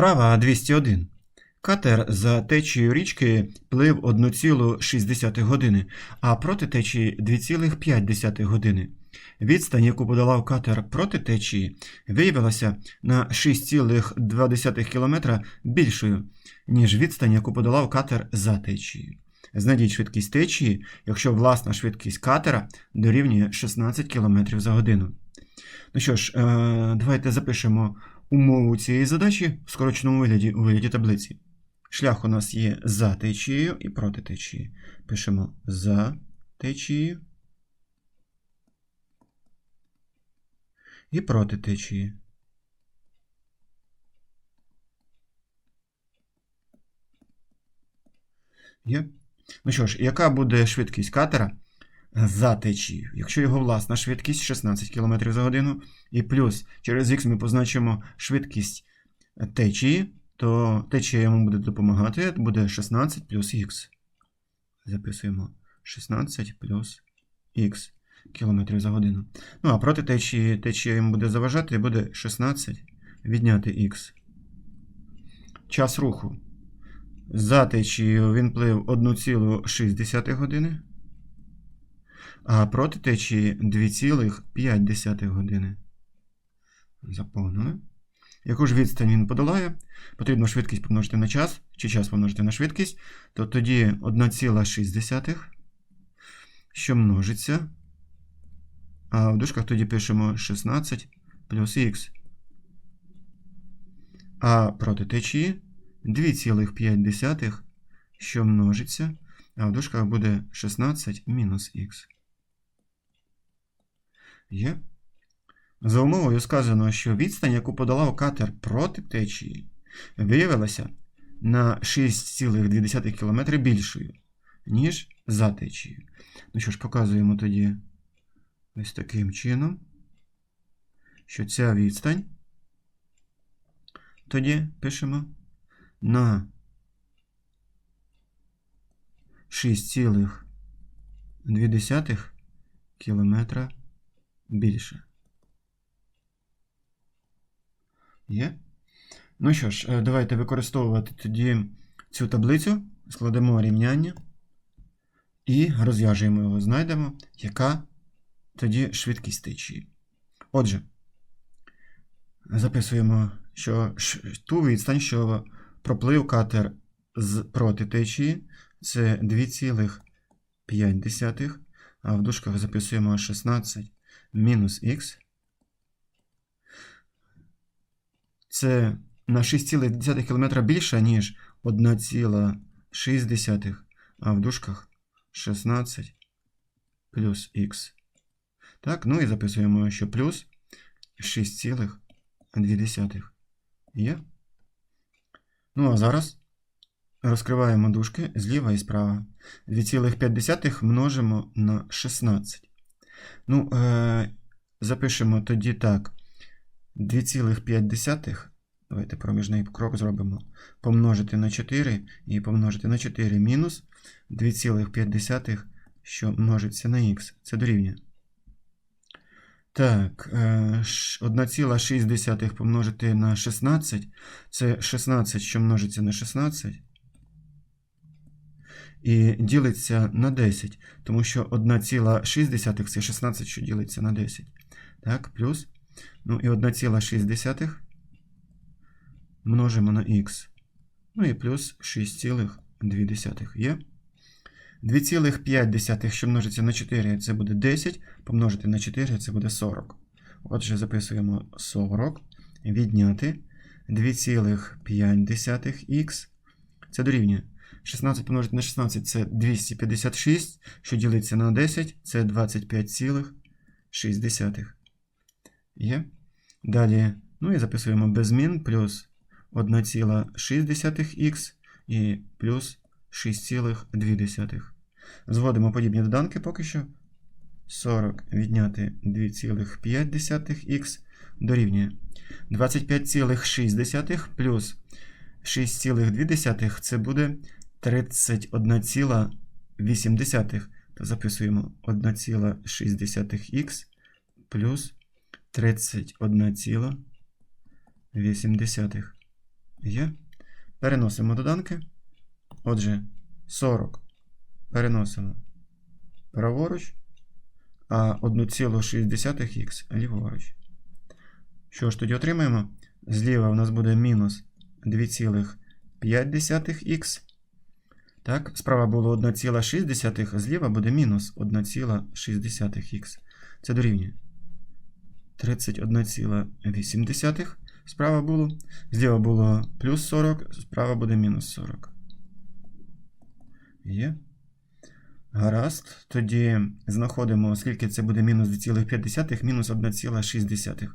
Вправа 201. Катер за течією річки плив 1,6 години, а проти течії 2,5 години. Відстань, яку подолав катер проти течії, виявилася на 6,2 км більшою, ніж відстань, яку подолав катер за течією. Знайдіть швидкість течії, якщо власна швидкість катера дорівнює 16 км за годину. Ну що ж, е, давайте запишемо умову цієї задачі в скороченому вигляді у вигляді таблиці. Шлях у нас є за течією і проти течії. Пишемо за течією і проти течії. Є? Ну що ж, яка буде швидкість катера за течією? Якщо його власна швидкість 16 км за годину, і плюс через х ми позначимо швидкість течії, то течія йому буде допомагати, буде 16 плюс х. Записуємо 16 плюс х км за годину. Ну, а проти течії течія йому буде заважати, буде 16 відняти х. Час руху. За течією він плив 1,6 години, а проти течії 2,5 години. Заповнили. Яку ж відстань він подолає? Потрібно швидкість помножити на час, чи час помножити на швидкість, то тоді 1,6, що множиться. А в дужках тоді пишемо 16 плюс х. А проти течії 2,5, що множиться, а в дужках буде 16 мінус х. Є. За умовою сказано, що відстань, яку подолав катер проти течії, виявилася на 6,2 км більшою, ніж за течією. Ну що ж, показуємо тоді ось таким чином, що ця відстань тоді пишемо на 6,2 км більше. Є? Ну що ж, е, давайте використовувати тоді цю таблицю, складемо рівняння і розв'яжуємо його, знайдемо, яка тоді швидкість течії. Отже, записуємо, що ту відстань, що проплив катер з проти течії, це 2,5, а в дужках записуємо 16 мінус х. Це на 6,2 км більше, ніж 1,6, а в дужках 16 плюс х. Так, ну і записуємо, що плюс 6,2 є. Ну, а зараз розкриваємо дужки зліва і справа. 2,5 множимо на 16. Ну, е, запишемо тоді так. 2,5. Давайте проміжний крок зробимо. Помножити на 4 і помножити на 4 мінус 2,5, що множиться на х. Це дорівнює. Так, 1,6 помножити на 16. Це 16, що множиться на 16. І ділиться на 10. Тому що 1,6 це 16, що ділиться на 10. Так, плюс. Ну і 1,6 множимо на х. Ну і плюс 6,2 є. 2,5, що множиться на 4, це буде 10. Помножити на 4 це буде 40. Отже, записуємо 40. Відняти 2,5х. Це дорівнює. 16 помножити на 16 це 256, що ділиться на 10, це 25,6. Є. Далі, ну і записуємо без змін плюс 1,6х і плюс 6,2. Зводимо подібні доданки поки що. 40 відняти 2,5х дорівнює 25,6 плюс 6,2 це буде 31,8. То записуємо 1,6х плюс 31,8. Є. Переносимо доданки. Отже, 40 переносимо праворуч, а 1,6х ліворуч. Що ж тоді отримаємо? Зліва у нас буде мінус 2,5х. Так, справа було 1,6, зліва буде мінус 1,6х. Це дорівнює 31,8. Справа було. Зліва було плюс 40, справа буде мінус 40. Є. Гаразд. Тоді знаходимо, скільки це буде мінус 2,5, мінус 1,6.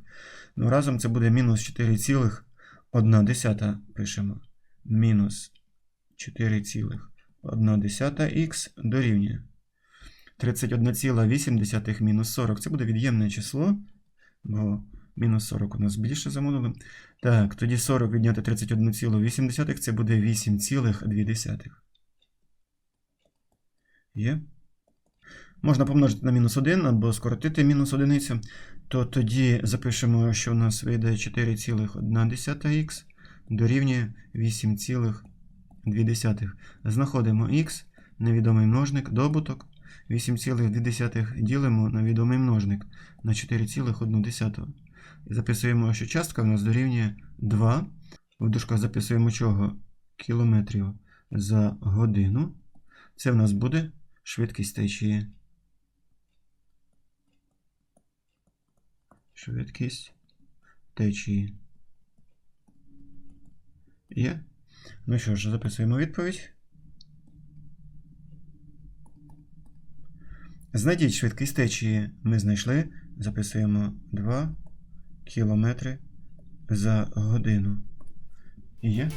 Ну, разом це буде мінус 4,1 пишемо. Мінус 4,1х дорівнює. 31,8 мінус 40. Це буде від'ємне число, бо мінус 40 у нас більше замовили. Так, тоді 40 відняти 31,8 це буде 8,2. Є. Можна помножити на мінус 1 або скоротити мінус одиницю. То тоді запишемо, що у нас вийде 4,1х дорівнює 8,2. Знаходимо х, невідомий множник, добуток. 8,2 ділимо на відомий множник на 4,1. І записуємо, що частка у нас дорівнює 2. В дужках записуємо чого? Кілометрів за годину. Це в нас буде швидкість течії. Швидкість течії. Є? Ну що ж, записуємо відповідь. Знайдіть швидкість течії ми знайшли. Записуємо 2 км за годину. І є.